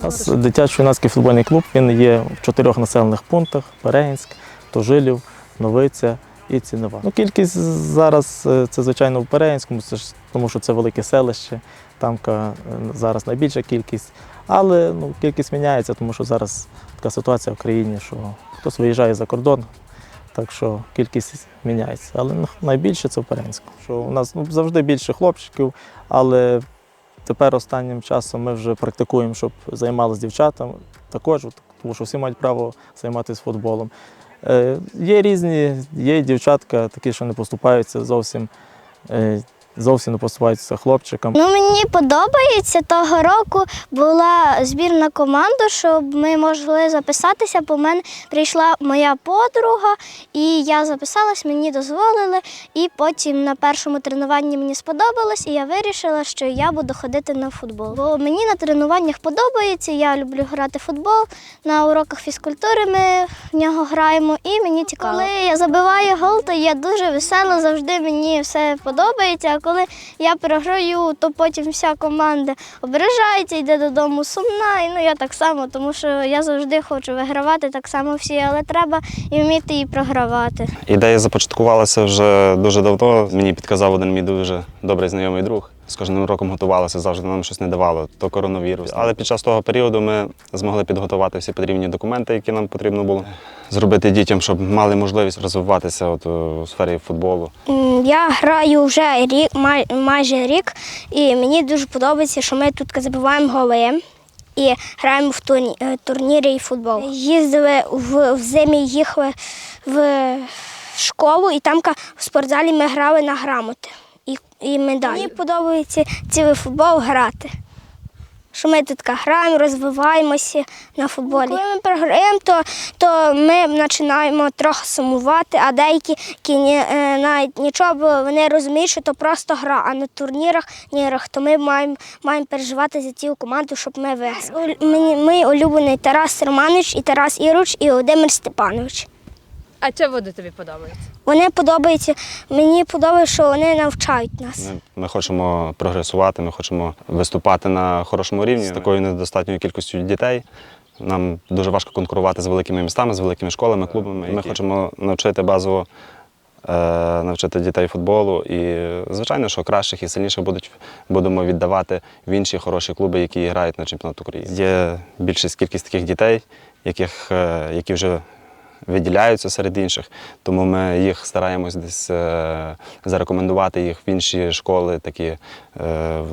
У нас дитячо-юнацький футбольний клуб він є в чотирьох населених пунктах: Перегінськ, Тожилів, Новиця і Цінова. Ну, кількість зараз е, це, звичайно, в Перегінському, тому що це велике селище, там е, зараз найбільша кількість. Але ну, кількість міняється, тому що зараз така ситуація в країні, що хтось виїжджає за кордон, так що кількість міняється. Але ну, найбільше це в Перегінську. Що у нас ну, завжди більше хлопчиків, але Тепер останнім часом ми вже практикуємо, щоб займалися дівчатами також, тому що всі мають право займатися футболом. Е, є різні, є дівчатка, такі, що не поступаються зовсім, е, зовсім не поступаються хлопчикам. Ну, мені подобається того року була збірна команда, щоб ми могли записатися, бо в мене прийшла моя подруга, і я записалась, мені дозволили. І потім на першому тренуванні мені сподобалось, і я вирішила, що я буду ходити на футбол. Бо мені на тренуваннях подобається, я люблю грати в футбол. На уроках фізкультури ми в нього граємо, і мені цікаво. Коли я забиваю гол, то я дуже весела, завжди мені все подобається. Коли я програю, то потім вся команда ображається, йде додому сумна. І ну я так само, тому що я завжди хочу вигравати, так само всі, але треба і вміти і програвати. Ідея започаткувалася вже дуже давно. Мені підказав один мій дуже добрий знайомий друг. З кожним роком готувалися, завжди нам щось не давало, то коронавірус. Але під час того періоду ми змогли підготувати всі потрібні документи, які нам потрібно було зробити дітям, щоб мали можливість розвиватися от, у сфері футболу. Я граю вже рік, май- майже рік, і мені дуже подобається, що ми тут забиваємо голи. І граємо в турні- е, турнірі і футбол. Їздили в, в зимі, їхали в школу, і там в спортзалі ми грали на грамоти і, і медалі. Мені подобається цілий футбол грати. Що ми тут граємо, розвиваємося на футболі. Коли ми програємо, то, то ми починаємо трохи сумувати, а деякі які ні, е, навіть нічого, бо вони розуміють, що то просто гра, а на турнірах, нірах, то ми маємо, маємо переживати за цю команду, щоб ми виграли. Мені, мій улюблений Тарас Романович і Тарас Іруч і Володимир Степанович. А чого вони тобі подобаються? Вони подобаються, мені подобається, що вони навчають нас. Ми, ми хочемо прогресувати, ми хочемо виступати на хорошому рівні з такою недостатньою кількістю дітей. Нам дуже важко конкурувати з великими містами, з великими школами, клубами. Ми хочемо навчити базово е, навчити дітей футболу. І звичайно, що кращих і сильніших будуть будемо віддавати в інші хороші клуби, які грають на чемпіонат України. Є більшість кількість таких дітей, яких, е, які вже виділяються серед інших, тому ми їх стараємось десь е, зарекомендувати їх в інші школи, такі е,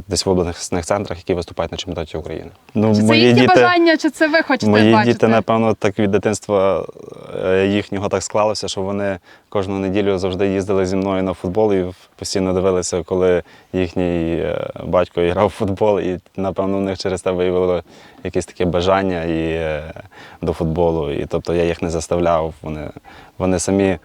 десь в обласних центрах, які виступають на чемпіонаті України. Ну, Чи це їхні бажання, чи це ви хочете Мої бачити? діти, напевно, так від дитинства е, їхнього так склалося, що вони кожну неділю завжди їздили зі мною на футбол і постійно дивилися, коли їхній батько грав в футбол, і напевно в них через те виявило якесь таке бажання і, е, до футболу. І тобто я їх не заставляв. Вони, вони самі,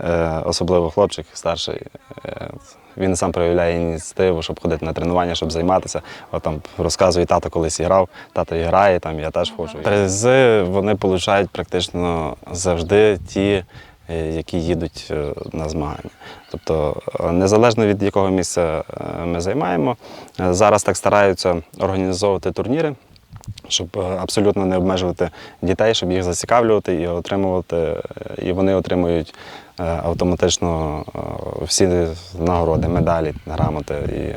е, особливо хлопчик старший. е, Він сам проявляє ініціативу, щоб ходити на тренування, щоб займатися. От там розказує, тато колись грав, тато грає, там я теж хочу. Призи вони получають практично завжди ті, е, які їдуть на змагання. Тобто, незалежно від якого місця ми займаємо, зараз так стараються організовувати турніри. Щоб е, абсолютно не обмежувати дітей, щоб їх зацікавлювати і отримувати, і вони отримують е, автоматично е, всі нагороди, медалі, грамоти і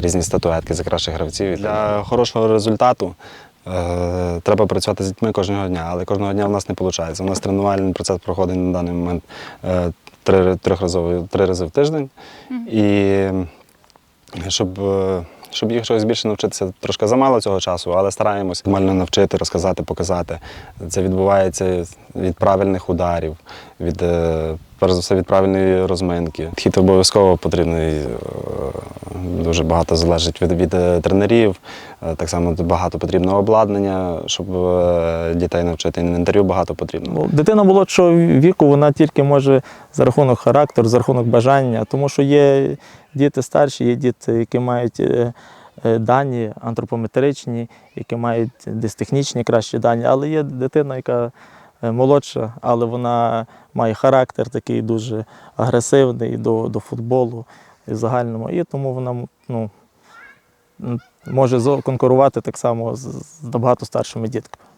різні статуетки за кращих гравців. Для хорошого результату треба працювати з дітьми кожного дня, але кожного дня в нас не виходить. У нас тренувальний процес проходить на даний момент три, трьохразово, три рази в тиждень. І щоб, щоб їх щось більше навчитися, трошки замало цього часу, але стараємось нормально навчити, розказати, показати. Це відбувається від правильних ударів, від е, перш за все від правильної розминки. Хід обов'язково потрібний. е, Дуже багато залежить від, від е, тренерів. Е, Так само багато потрібно обладнання, щоб дітей навчити. Інвентарю багато потрібно. Дитина молодшого віку вона тільки може за рахунок характеру, за рахунок бажання, тому що є діти старші, є діти, які мають дані антропометричні, які мають десь технічні кращі дані, але є дитина, яка молодша, але вона має характер такий дуже агресивний до, до футболу і загальному. І тому вона ну, може конкурувати так само з набагато старшими дітками.